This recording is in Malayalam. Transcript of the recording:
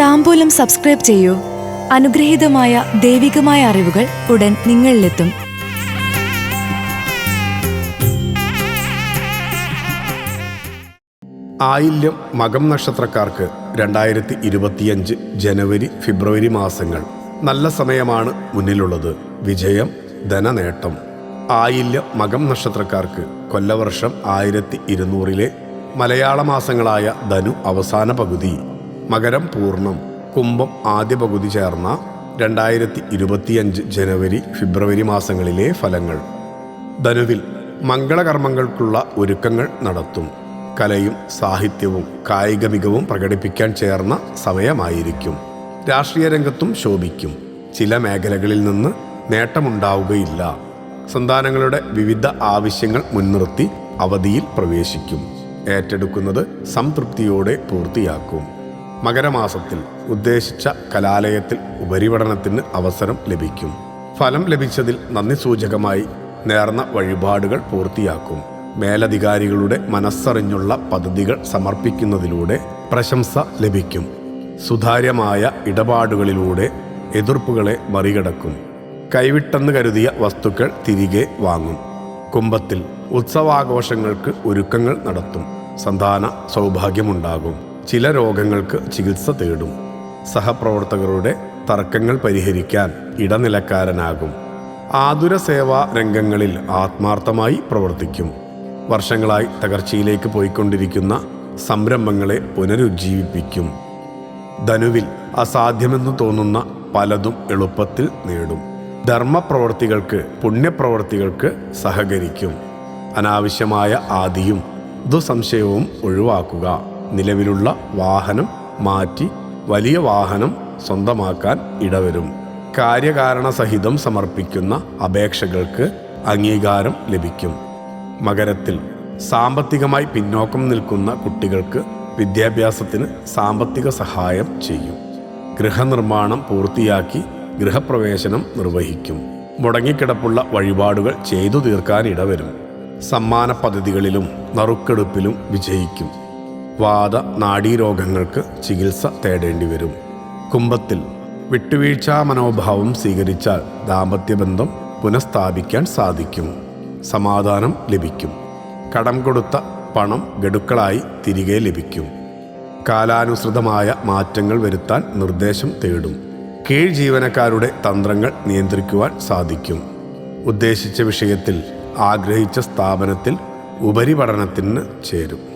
താമ്പൂലം സബ്സ്ക്രൈബ് ചെയ്യൂ. അനുഗ്രഹീതമായ ദൈവികമായ അറിവുകൾ ഉടൻ നിങ്ങളിലെത്തും. ആയില്യം മകം നക്ഷത്രക്കാർക്ക് രണ്ടായിരത്തി ഇരുപത്തിയഞ്ച് ജനുവരി ഫെബ്രുവരി മാസങ്ങൾ. നല്ല സമയമാണ് മുന്നിലുള്ളത്. വിജയം ധനനേട്ടം. ആയില്യം മകം നക്ഷത്രക്കാർക്ക് കൊല്ലവർഷം ആയിരത്തി ഇരുന്നൂറിലെ മലയാള മാസങ്ങളായ ധനു അവസാന പകുതി. മകരം പൂർണം. കുംഭം ആദ്യ പകുതി ചേർന്ന രണ്ടായിരത്തി ഇരുപത്തിയഞ്ച് ജനുവരി ഫെബ്രുവരി മാസങ്ങളിലെ ഫലങ്ങൾ. ധനുവിൽ മംഗളകർമ്മങ്ങൾക്കുള്ള ഒരുക്കങ്ങൾ നടത്തും. കലയും സാഹിത്യവും കായിക മികവും പ്രകടിപ്പിക്കാൻ ചേർന്ന സമയമായിരിക്കും. രാഷ്ട്രീയ രംഗത്തും ശോഭിക്കും. ചില മേഖലകളിൽ നിന്ന് നേട്ടമുണ്ടാവുകയില്ല. സന്താനങ്ങളുടെ വിവിധ ആവശ്യങ്ങൾ മുൻനിർത്തി അവധിയിൽ പ്രവേശിക്കും. ഏറ്റെടുക്കുന്നത് സംതൃപ്തിയോടെ പൂർത്തിയാക്കും. മകരമാസത്തിൽ ഉദ്ദേശിച്ച കലാലയത്തിൽ ഉപരിപഠനത്തിന് അവസരം ലഭിക്കും. ഫലം ലഭിച്ചതിൽ നന്ദി സൂചകമായി നേർന്ന വഴിപാടുകൾ പൂർത്തിയാക്കും. മേലധികാരികളുടെ മനസ്സറിഞ്ഞുള്ള പദ്ധതികൾ സമർപ്പിക്കുന്നതിലൂടെ പ്രശംസ ലഭിക്കും. സുതാര്യമായ ഇടപാടുകളിലൂടെ എതിർപ്പുകളെ മറികടക്കും. കൈവിട്ടെന്ന് കരുതിയ വസ്തുക്കൾ തിരികെ വാങ്ങും. കുംഭത്തിൽ ഉത്സവാഘോഷങ്ങൾക്ക് ഒരുക്കങ്ങൾ നടത്തും. സന്താന സൗഭാഗ്യമുണ്ടാകും. ചില രോഗങ്ങൾക്ക് ചികിത്സ തേടും. സഹപ്രവർത്തകരുടെ തർക്കങ്ങൾ പരിഹരിക്കാൻ ഇടനിലക്കാരനാകും. ആതുര സേവാ രംഗങ്ങളിൽ ആത്മാർത്ഥമായി പ്രവർത്തിക്കും. വർഷങ്ങളായി തകർച്ചയിലേക്ക് പോയിക്കൊണ്ടിരിക്കുന്ന സംരംഭങ്ങളെ പുനരുജ്ജീവിപ്പിക്കും. ധനുവിൽ അസാധ്യമെന്ന് തോന്നുന്ന പലതും എളുപ്പത്തിൽ നേടും. ധർമ്മപ്രവർത്തികൾക്ക് പുണ്യപ്രവർത്തികൾക്ക് സഹകരിക്കും. അനാവശ്യമായ ആദിയും ദുസംശയവും ഒഴിവാക്കുക. നിലവിലുള്ള വാഹനം മാറ്റി വലിയ വാഹനം സ്വന്തമാക്കാൻ ഇടവരും. കാര്യകാരണ സഹിതം സമർപ്പിക്കുന്ന അപേക്ഷകൾക്ക് അംഗീകാരം ലഭിക്കും. മകരത്തിൽ സാമ്പത്തികമായി പിന്നോക്കം നിൽക്കുന്ന കുട്ടികൾക്ക് വിദ്യാഭ്യാസത്തിന് സാമ്പത്തിക സഹായം ചെയ്യും. ഗൃഹനിർമ്മാണം പൂർത്തിയാക്കി ഗൃഹപ്രവേശനം നിർവഹിക്കും. മുടങ്ങിക്കിടപ്പുള്ള വഴിപാടുകൾ ചെയ്തു തീർക്കാൻ ഇടവരും. സമ്മാന പദ്ധതികളിലും നറുക്കെടുപ്പിലും വിജയിക്കും. വാദ നാഡീരോഗങ്ങൾക്ക് ചികിത്സ തേടേണ്ടി വരും കുംഭത്തിൽ വിട്ടുവീഴ്ചാ മനോഭാവം സ്വീകരിച്ചാൽ ദാമ്പത്യബന്ധം പുനഃസ്ഥാപിക്കാൻ സാധിക്കും. സമാധാനം ലഭിക്കും. കടം കൊടുത്ത പണം ഗഡുക്കളായി തിരികെ ലഭിക്കും. കാലാനുസൃതമായ മാറ്റങ്ങൾ വരുത്താൻ നിർദ്ദേശം തേടും. കീഴ് ജീവനക്കാരുടെ തന്ത്രങ്ങൾ നിയന്ത്രിക്കുവാൻ സാധിക്കും. ഉദ്ദേശിച്ച വിഷയത്തിൽ ആഗ്രഹിച്ച സ്ഥാപനത്തിൽ ഉപരിപഠനത്തിന് ചേരും.